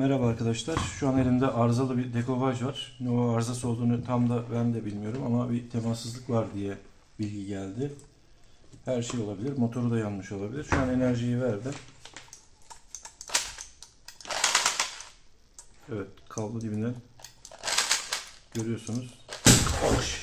Merhaba arkadaşlar. Şu an elimde arızalı bir dekopaj var. Ne o arızası olduğunu tam da ben de bilmiyorum ama bir temassızlık var diye bilgi geldi. Her şey olabilir. Motoru da yanmış olabilir. Şu an enerjiyi verdim. Evet, kablo dibinden görüyorsunuz. Oş!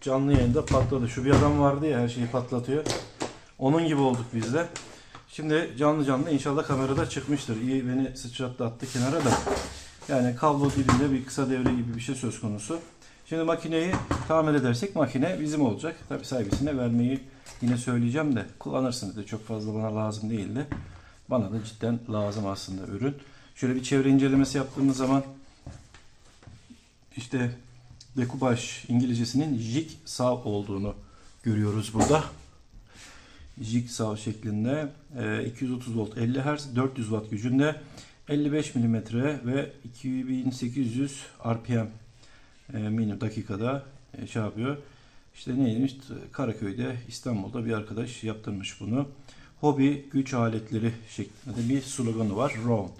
Canlı yayında patladı. Şu bir adam vardı ya her şeyi patlatıyor. Onun gibi olduk biz de. Şimdi canlı canlı inşallah kamerada çıkmıştır. İyi beni sıçrattı attı kenara da. Yani kablo dibinde bir kısa devre gibi bir şey söz konusu. Şimdi makineyi tamir edersek makine bizim olacak. Tabi sahibisine vermeyi yine söyleyeceğim de kullanırsınız da çok fazla bana lazım değildi. Bana da cidden lazım aslında ürün. Şöyle bir çevre incelemesi yaptığımız zaman işte dekupaj İngilizcesinin jigsaw olduğunu görüyoruz burada jigsaw şeklinde e, 230 volt 50 Hz 400 watt gücünde 55 mm ve 2800 RPM e, mini dakikada e, şey yapıyor. İşte neymiş? Karaköy'de İstanbul'da bir arkadaş yaptırmış bunu. Hobi güç aletleri şeklinde bir sloganı var. Round.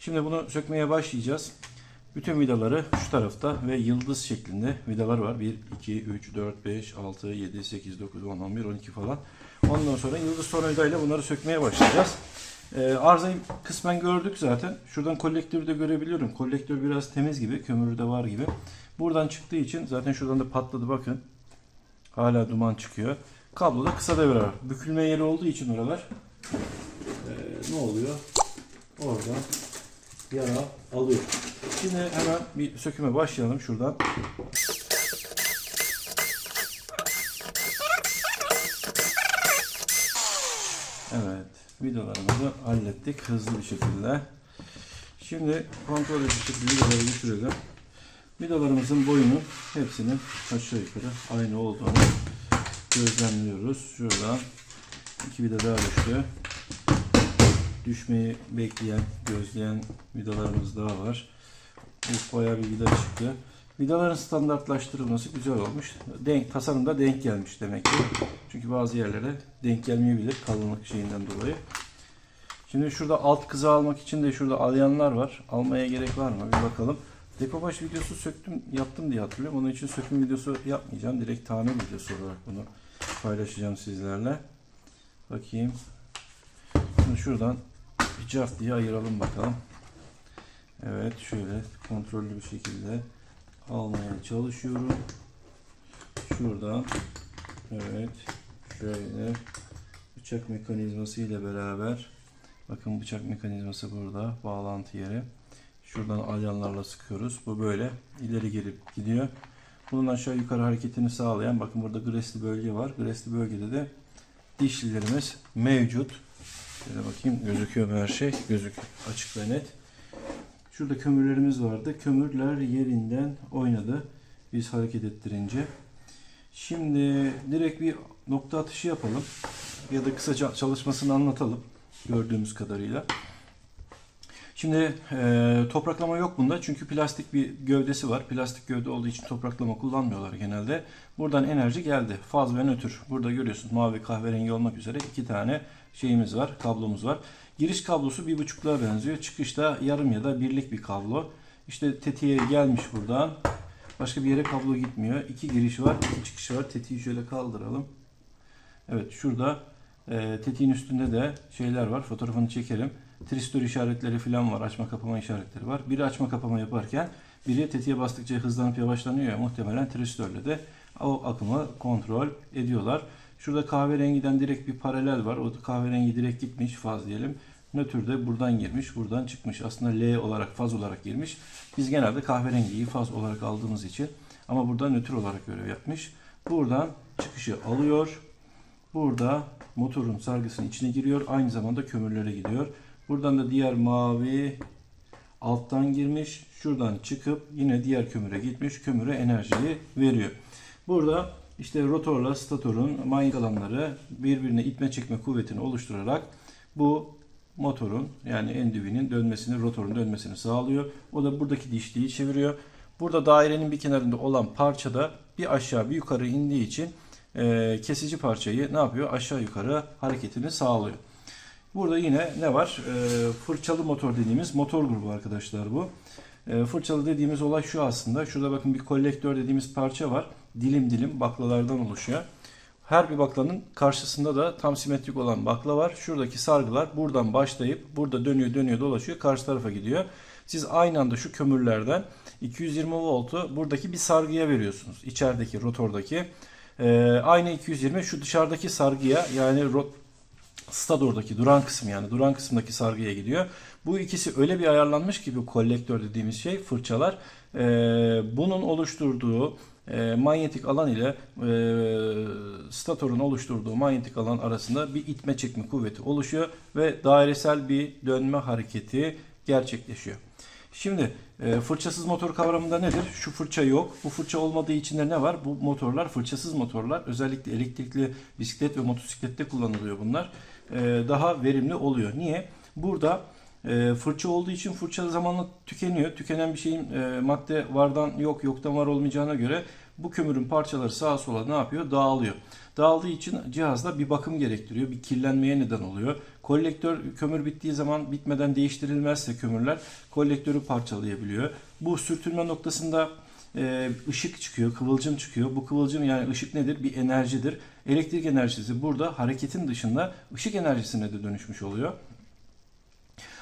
Şimdi bunu sökmeye başlayacağız. Bütün vidaları şu tarafta ve yıldız şeklinde vidalar var. 1, 2, 3, 4, 5, 6, 7, 8, 9, 10, 11, 12 falan. Ondan sonra yıldız tornavidayla bunları sökmeye başlayacağız. Ee, arızayı kısmen gördük zaten. Şuradan kolektörü de görebiliyorum. Kolektör biraz temiz gibi, kömürü de var gibi. Buradan çıktığı için zaten şuradan da patladı bakın. Hala duman çıkıyor. Kabloda kısa devre var. Bükülme yeri olduğu için oralar ee, ne oluyor? Oradan yara alıyor. Şimdi hemen bir söküme başlayalım şuradan. Evet, vidalarımızı hallettik hızlı bir şekilde. Şimdi kontrol edici vidaları düşürelim. Vidalarımızın boyunun hepsinin aşağı yukarı aynı olduğunu gözlemliyoruz. Şuradan iki vida daha düştü. Düşmeyi bekleyen, gözleyen vidalarımız daha var. Bu bayağı bir vida çıktı. Vidaların standartlaştırılması güzel olmuş. Denk, tasarımda denk gelmiş demek ki. Çünkü bazı yerlere denk gelmeyebilir kalınlık şeyinden dolayı. Şimdi şurada alt kızı almak için de şurada alyanlar var. Almaya gerek var mı? Bir bakalım. Dekopaj videosu söktüm, yaptım diye hatırlıyorum. Onun için söküm videosu yapmayacağım. Direkt tamir videosu olarak bunu paylaşacağım sizlerle. Bakayım. Şimdi şuradan cart diye ayıralım bakalım. Evet şöyle kontrollü bir şekilde almaya çalışıyorum. Şuradan evet şöyle bıçak mekanizması ile beraber bakın bıçak mekanizması burada bağlantı yeri. Şuradan alyanlarla sıkıyoruz. Bu böyle ileri gelip gidiyor. Bunun aşağı yukarı hareketini sağlayan bakın burada gresli bölge var. Gresli bölgede de dişlilerimiz mevcut. Şöyle bakayım gözüküyor mu her şey? Gözüküyor. Açık ve net. Şurada kömürlerimiz vardı. Kömürler yerinden oynadı. Biz hareket ettirince. Şimdi direkt bir nokta atışı yapalım. Ya da kısaca çalışmasını anlatalım. Gördüğümüz kadarıyla. Şimdi e, topraklama yok bunda çünkü plastik bir gövdesi var. Plastik gövde olduğu için topraklama kullanmıyorlar genelde. Buradan enerji geldi. Faz ve nötr. Burada görüyorsunuz mavi kahverengi olmak üzere iki tane şeyimiz var, kablomuz var. Giriş kablosu bir buçukluğa benziyor. Çıkışta yarım ya da birlik bir kablo. İşte tetiğe gelmiş buradan. Başka bir yere kablo gitmiyor. İki giriş var, iki çıkış var. Tetiği şöyle kaldıralım. Evet şurada e, tetiğin üstünde de şeyler var. Fotoğrafını çekelim. Tristör işaretleri falan var. Açma kapama işaretleri var. Biri açma kapama yaparken biri tetiğe bastıkça hızlanıp yavaşlanıyor ya muhtemelen tristörle de o akımı kontrol ediyorlar. Şurada kahverengiden direkt bir paralel var. O kahverengi direkt gitmiş faz diyelim. Nötr de buradan girmiş, buradan çıkmış. Aslında L olarak, faz olarak girmiş. Biz genelde kahverengiyi faz olarak aldığımız için ama burada nötr olarak görev yapmış. Buradan çıkışı alıyor. Burada motorun sargısının içine giriyor. Aynı zamanda kömürlere gidiyor. Buradan da diğer mavi alttan girmiş. Şuradan çıkıp yine diğer kömüre gitmiş. Kömüre enerjiyi veriyor. Burada işte rotorla statorun manyetik alanları birbirine itme çekme kuvvetini oluşturarak bu motorun yani endüvinin dönmesini, rotorun dönmesini sağlıyor. O da buradaki dişliği çeviriyor. Burada dairenin bir kenarında olan parçada bir aşağı bir yukarı indiği için e, kesici parçayı ne yapıyor? Aşağı yukarı hareketini sağlıyor. Burada yine ne var? Ee, fırçalı motor dediğimiz motor grubu arkadaşlar bu. Ee, fırçalı dediğimiz olay şu aslında. Şurada bakın bir kolektör dediğimiz parça var. Dilim dilim baklalardan oluşuyor. Her bir baklanın karşısında da tam simetrik olan bakla var. Şuradaki sargılar buradan başlayıp burada dönüyor dönüyor dolaşıyor karşı tarafa gidiyor. Siz aynı anda şu kömürlerden 220 voltu buradaki bir sargıya veriyorsunuz. İçerideki rotordaki. Ee, aynı 220 şu dışarıdaki sargıya yani rot stadordaki duran kısım yani duran kısımdaki sargıya gidiyor. Bu ikisi öyle bir ayarlanmış ki bu kolektör dediğimiz şey fırçalar. Ee, bunun oluşturduğu e, manyetik alan ile e, statorun oluşturduğu manyetik alan arasında bir itme çekme kuvveti oluşuyor ve dairesel bir dönme hareketi gerçekleşiyor. Şimdi e, fırçasız motor kavramında nedir? Şu fırça yok. Bu fırça olmadığı için de ne var? Bu motorlar fırçasız motorlar. Özellikle elektrikli bisiklet ve motosiklette kullanılıyor bunlar. E, daha verimli oluyor. Niye? Burada e, fırça olduğu için fırça zamanla tükeniyor. Tükenen bir şeyin e, madde vardan yok, yoktan var olmayacağına göre bu kömürün parçaları sağa sola ne yapıyor? Dağılıyor. Dağıldığı için cihazda bir bakım gerektiriyor. Bir kirlenmeye neden oluyor. Kolektör kömür bittiği zaman bitmeden değiştirilmezse kömürler kolektörü parçalayabiliyor. Bu sürtünme noktasında e, ışık çıkıyor, kıvılcım çıkıyor. Bu kıvılcım yani ışık nedir? Bir enerjidir. Elektrik enerjisi burada hareketin dışında ışık enerjisine de dönüşmüş oluyor.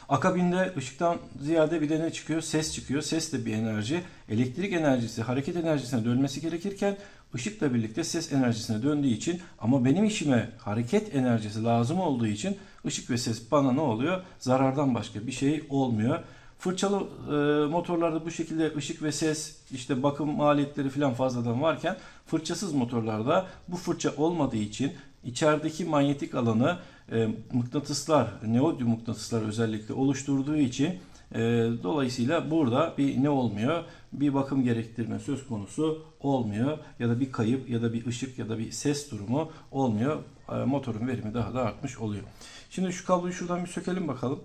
Akabinde ışıktan ziyade bir de ne çıkıyor? Ses çıkıyor. Ses de bir enerji. Elektrik enerjisi hareket enerjisine dönmesi gerekirken ışıkla birlikte ses enerjisine döndüğü için ama benim işime hareket enerjisi lazım olduğu için ışık ve ses bana ne oluyor? Zarardan başka bir şey olmuyor. Fırçalı e, motorlarda bu şekilde ışık ve ses işte bakım maliyetleri falan fazladan varken fırçasız motorlarda bu fırça olmadığı için içerideki manyetik alanı e, mıknatıslar, neodyum mıknatıslar özellikle oluşturduğu için e, dolayısıyla burada bir ne olmuyor? Bir bakım gerektirme söz konusu olmuyor ya da bir kayıp ya da bir ışık ya da bir ses durumu olmuyor. E, motorun verimi daha da artmış oluyor. Şimdi şu kabloyu şuradan bir sökelim bakalım.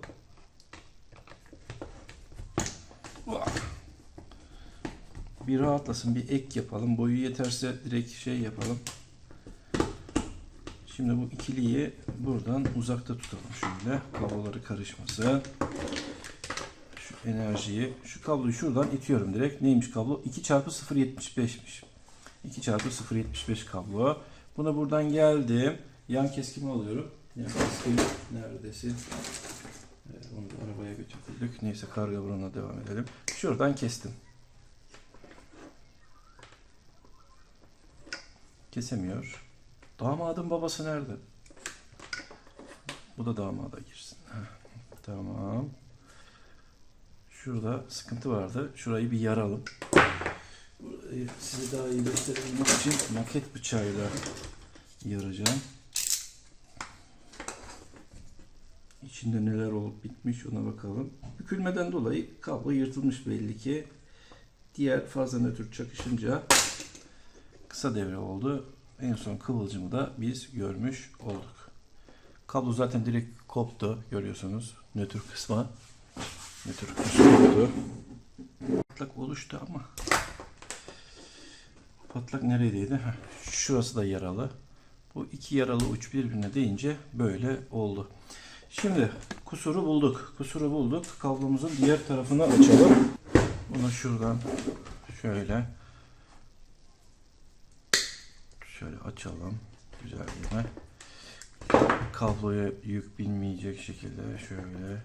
Bir rahatlasın, bir ek yapalım. Boyu yeterse direkt şey yapalım. Şimdi bu ikiliyi buradan uzakta tutalım şöyle. Kabloları karışmasın. Şu enerjiyi, şu kabloyu şuradan itiyorum direkt. Neymiş kablo? 2 çarpı 0.75'miş. 2 çarpı 0.75 kablo. Buna buradan geldim. Yan keskimi alıyorum. Yan keskim neredesin? Evet, onu arabaya götürdük. Neyse karga buruna devam edelim. Şuradan kestim. Kesemiyor. Damadın babası nerede? Bu da damada girsin. Tamam. Şurada sıkıntı vardı. Şurayı bir yaralım. Burayı size daha iyi gösterebilmek için maket bıçağıyla yaracağım. İçinde neler olup bitmiş ona bakalım. Bükülmeden dolayı kablo yırtılmış belli ki. Diğer fazla nötr çakışınca kısa devre oldu. En son kıvılcımı da biz görmüş olduk. Kablo zaten direkt koptu görüyorsunuz nötr kısma. Nötr kısmı koptu. Patlak oluştu ama patlak neredeydi? Heh, şurası da yaralı. Bu iki yaralı uç birbirine değince böyle oldu. Şimdi kusuru bulduk. Kusuru bulduk. Kablomuzun diğer tarafını açalım. Bunu şuradan şöyle Şöyle açalım. Güzel yine. Kabloya yük binmeyecek şekilde şöyle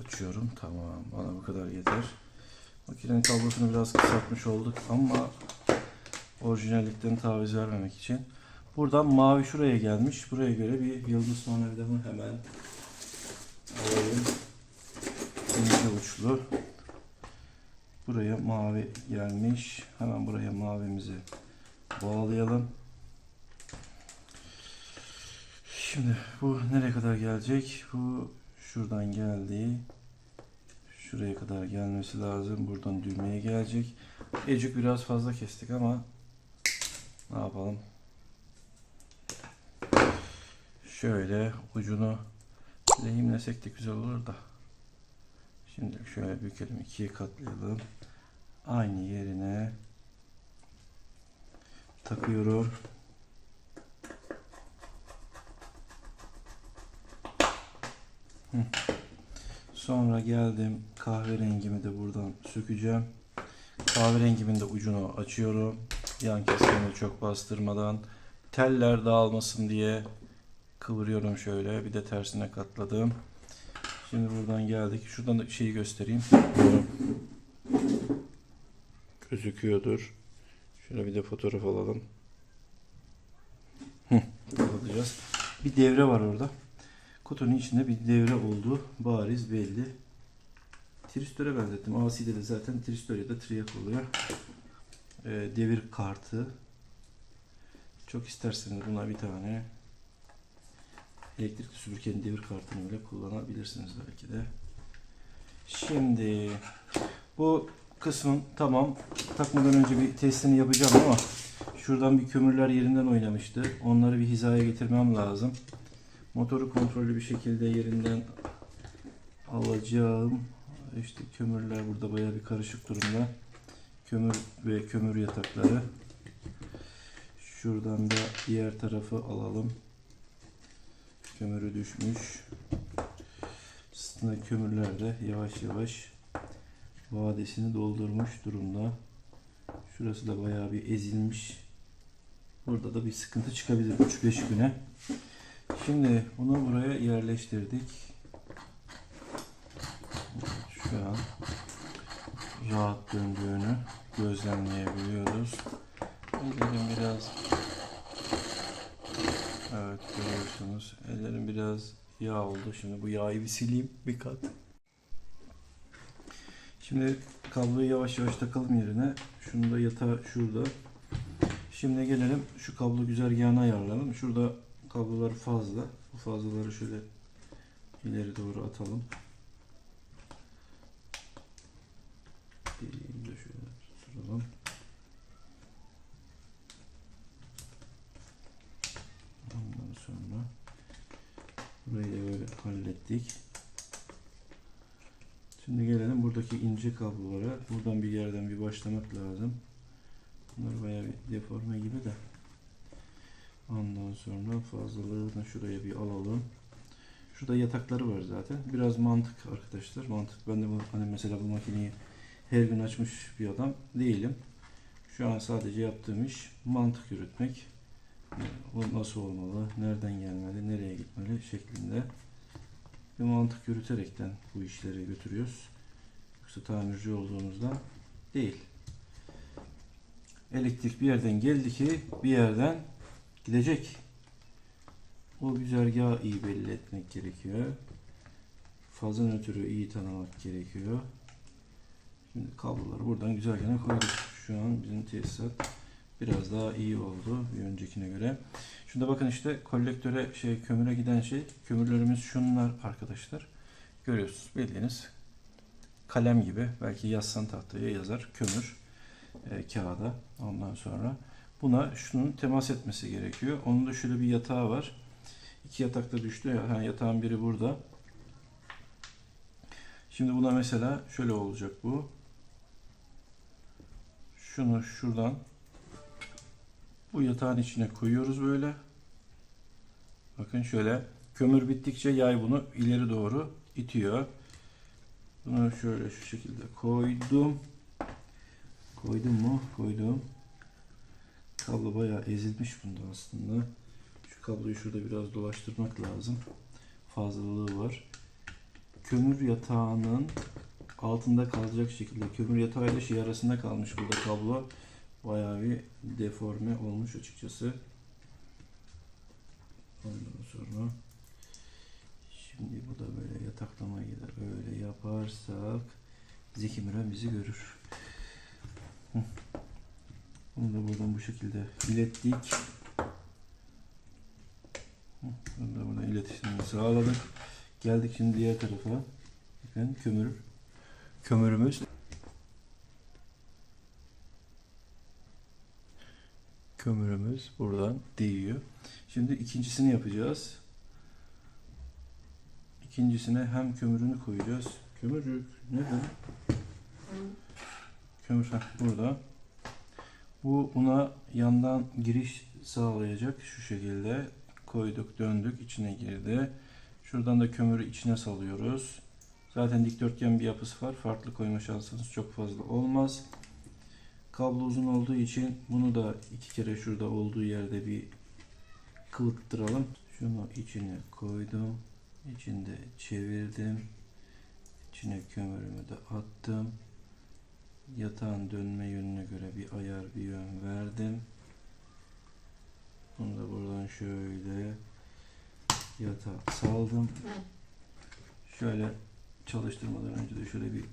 açıyorum. Tamam. Bana bu kadar yeter. Makinenin kablosunu biraz kısaltmış olduk ama orijinallikten taviz vermemek için. Buradan mavi şuraya gelmiş. Buraya göre bir yıldız manevramı hemen alayım. İnce uçlu. Buraya mavi gelmiş. Hemen buraya mavimizi bağlayalım. Şimdi bu nereye kadar gelecek? Bu şuradan geldi. Şuraya kadar gelmesi lazım. Buradan düğmeye gelecek. Ecik biraz fazla kestik ama ne yapalım? Şöyle ucunu lehimlesek de güzel olur da. Şimdi şöyle bükelim, ikiye katlayalım. Aynı yerine takıyorum. Sonra geldim kahverengimi de buradan sökeceğim. Kahverengimin de ucunu açıyorum. Yan kesimi çok bastırmadan. Teller dağılmasın diye kıvırıyorum şöyle. Bir de tersine katladım. Şimdi buradan geldik. Şuradan da şeyi göstereyim. Gözüküyordur. Şöyle bir de fotoğraf alalım. Hı, alacağız. Bir devre var orada. Kutunun içinde bir devre olduğu bariz belli. Tristöre benzettim. AC'de de zaten tristör ya da triyak oluyor. Ee, devir kartı. Çok isterseniz buna bir tane elektrikli süpürgenin devir kartını bile kullanabilirsiniz belki de. Şimdi bu kısmın tamam takmadan önce bir testini yapacağım ama şuradan bir kömürler yerinden oynamıştı. Onları bir hizaya getirmem lazım. Motoru kontrollü bir şekilde yerinden alacağım. İşte kömürler burada bayağı bir karışık durumda. Kömür ve kömür yatakları. Şuradan da diğer tarafı alalım. Kömürü düşmüş. Aslında kömürler de yavaş yavaş vadesini doldurmuş durumda. Şurası da bayağı bir ezilmiş. Burada da bir sıkıntı çıkabilir 3-5 güne. Şimdi bunu buraya yerleştirdik. Şu an rahat döndüğünü gözlemleyebiliyoruz. Ellerim biraz Evet görüyorsunuz. Ellerim biraz yağ oldu. Şimdi bu yağı bir sileyim bir kat. Şimdi kabloyu yavaş yavaş takalım yerine. Şunu da yatağı şurada. Şimdi gelelim şu kablo güzergahını ayarlayalım. Şurada kablolar fazla. Bu fazlaları şöyle ileri doğru atalım. Bir de şöyle tutturalım. Ondan sonra burayı da böyle hallettik. Şimdi gelelim buradaki ince kablolara. Buradan bir yerden bir başlamak lazım. Bunlar bayağı bir deforme gibi de. Ondan sonra fazlalarını şuraya bir alalım. Şurada yatakları var zaten. Biraz mantık arkadaşlar. Mantık. Ben de bu, hani mesela bu makineyi her gün açmış bir adam değilim. Şu an sadece yaptığım iş mantık yürütmek. Bu nasıl olmalı, nereden gelmeli, nereye gitmeli şeklinde bir mantık yürüterekten bu işleri götürüyoruz. Yoksa tamirci olduğumuzdan değil. Elektrik bir yerden geldi ki bir yerden gidecek. O güzergahı iyi belli etmek gerekiyor. Fazla nötrü iyi tanımak gerekiyor. Şimdi kabloları buradan güzergahına koyduk. Şu an bizim tesisat biraz daha iyi oldu bir öncekine göre. Şunda bakın işte kolektöre şey kömüre giden şey kömürlerimiz şunlar arkadaşlar. Görüyorsunuz bildiğiniz kalem gibi belki yazsan tahtaya yazar kömür e, kağıda ondan sonra buna şunun temas etmesi gerekiyor. Onun da şöyle bir yatağı var. İki yatak da düştü. ya, Yani yatağın biri burada. Şimdi buna mesela şöyle olacak bu. Şunu şuradan bu yatağın içine koyuyoruz böyle. Bakın şöyle kömür bittikçe yay bunu ileri doğru itiyor. Bunu şöyle şu şekilde koydum. Koydum mu? Koydum. Kablo bayağı ezilmiş bunda aslında. Şu kabloyu şurada biraz dolaştırmak lazım. Fazlalığı var. Kömür yatağının altında kalacak şekilde kömür yatağıyla şey arasında kalmış burada kablo. Bayağı bir deforme olmuş açıkçası. Ondan sonra şimdi bu da böyle yataklamayı da böyle yaparsak Zeki Müren bizi görür. Bunu da buradan bu şekilde ilettik. Bunu da buradan iletişimini sağladık. Geldik şimdi diğer tarafa. Bakın kömür. Kömürümüz. Kömürümüz buradan değiyor. Şimdi ikincisini yapacağız. İkincisine hem kömürünü koyacağız. Kömürcük nerede? Kömür heh, burada. Bu buna yandan giriş sağlayacak şu şekilde koyduk döndük içine girdi. Şuradan da kömürü içine salıyoruz. Zaten dikdörtgen bir yapısı var. Farklı koyma şansınız çok fazla olmaz. Kablo uzun olduğu için bunu da iki kere şurada olduğu yerde bir kıvıttıralım. Şunu içine koydum. İçinde çevirdim. İçine kömürümü de attım. Yatağın dönme yönüne göre bir ayar bir yön verdim. Bunu da buradan şöyle yatağa saldım. Şöyle çalıştırmadan önce de şöyle bir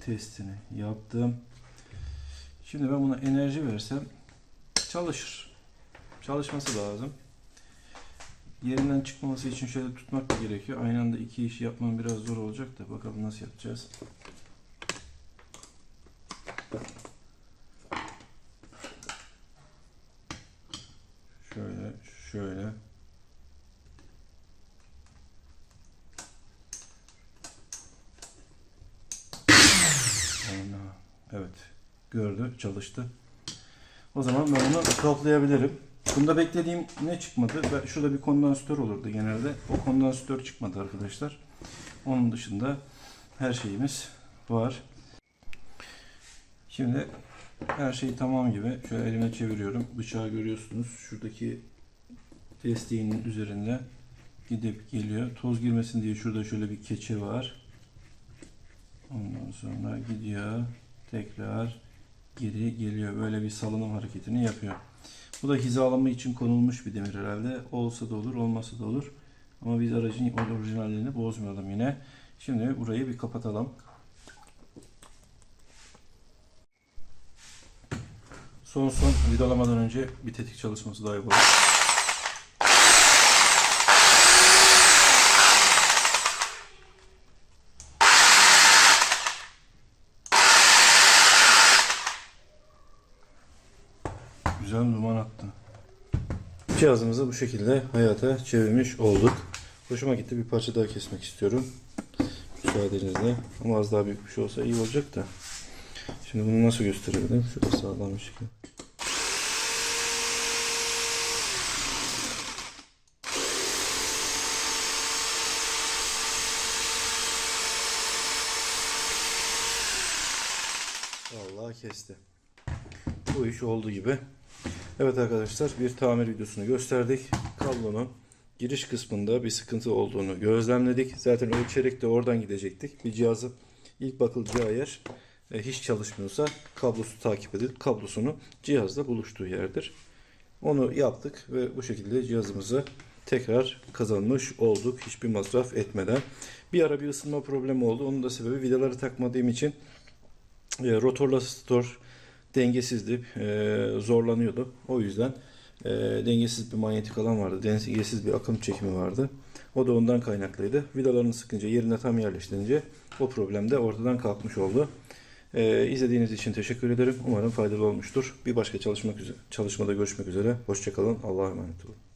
testini yaptım. Şimdi ben buna enerji versem çalışır. Çalışması lazım. Yerinden çıkmaması için şöyle tutmak da gerekiyor. Aynı anda iki işi yapmam biraz zor olacak da bakalım nasıl yapacağız. Şöyle, şöyle. Evet. Gördü, çalıştı. O zaman ben bunu toplayabilirim. Bunda beklediğim ne çıkmadı? Şurada bir kondansatör olurdu genelde. O kondansatör çıkmadı arkadaşlar. Onun dışında her şeyimiz var. Şimdi her şey tamam gibi. Şöyle elime çeviriyorum. Bıçağı görüyorsunuz. Şuradaki desteğinin üzerinde gidip geliyor. Toz girmesin diye şurada şöyle bir keçe var. Ondan sonra gidiyor. Tekrar geri geliyor. Böyle bir salınım hareketini yapıyor. Bu da hizalama için konulmuş bir demir herhalde. Olsa da olur, olmasa da olur. Ama biz aracın orijinalliğini bozmayalım yine. Şimdi burayı bir kapatalım. Son son vidalamadan önce bir tetik çalışması daha yapalım. Güzel duman attı. Cihazımızı bu şekilde hayata çevirmiş olduk. Hoşuma gitti. Bir parça daha kesmek istiyorum. Müsaadenizle. Ama az daha büyük bir şey olsa iyi olacak da. Şimdi bunu nasıl gösterebilirim? Şöyle sağlam bir şekilde. Vallahi kesti. Bu iş olduğu gibi. Evet arkadaşlar bir tamir videosunu gösterdik. Kablonun giriş kısmında bir sıkıntı olduğunu gözlemledik. Zaten ölçerek de oradan gidecektik. Bir cihazı ilk bakılacağı yer e, hiç çalışmıyorsa kablosu takip edip kablosunu cihazla buluştuğu yerdir. Onu yaptık ve bu şekilde cihazımızı tekrar kazanmış olduk hiçbir masraf etmeden. Bir ara bir ısınma problemi oldu. Onun da sebebi vidaları takmadığım için e, rotorla stor dengesizdi, e, zorlanıyordu. O yüzden e, dengesiz bir manyetik alan vardı, dengesiz bir akım çekimi vardı. O da ondan kaynaklıydı. Vidalarını sıkınca, yerine tam yerleştirince o problem de ortadan kalkmış oldu. E, izlediğiniz için teşekkür ederim. Umarım faydalı olmuştur. Bir başka çalışmak üzere, çalışmada görüşmek üzere. Hoşçakalın. Allah'a emanet olun.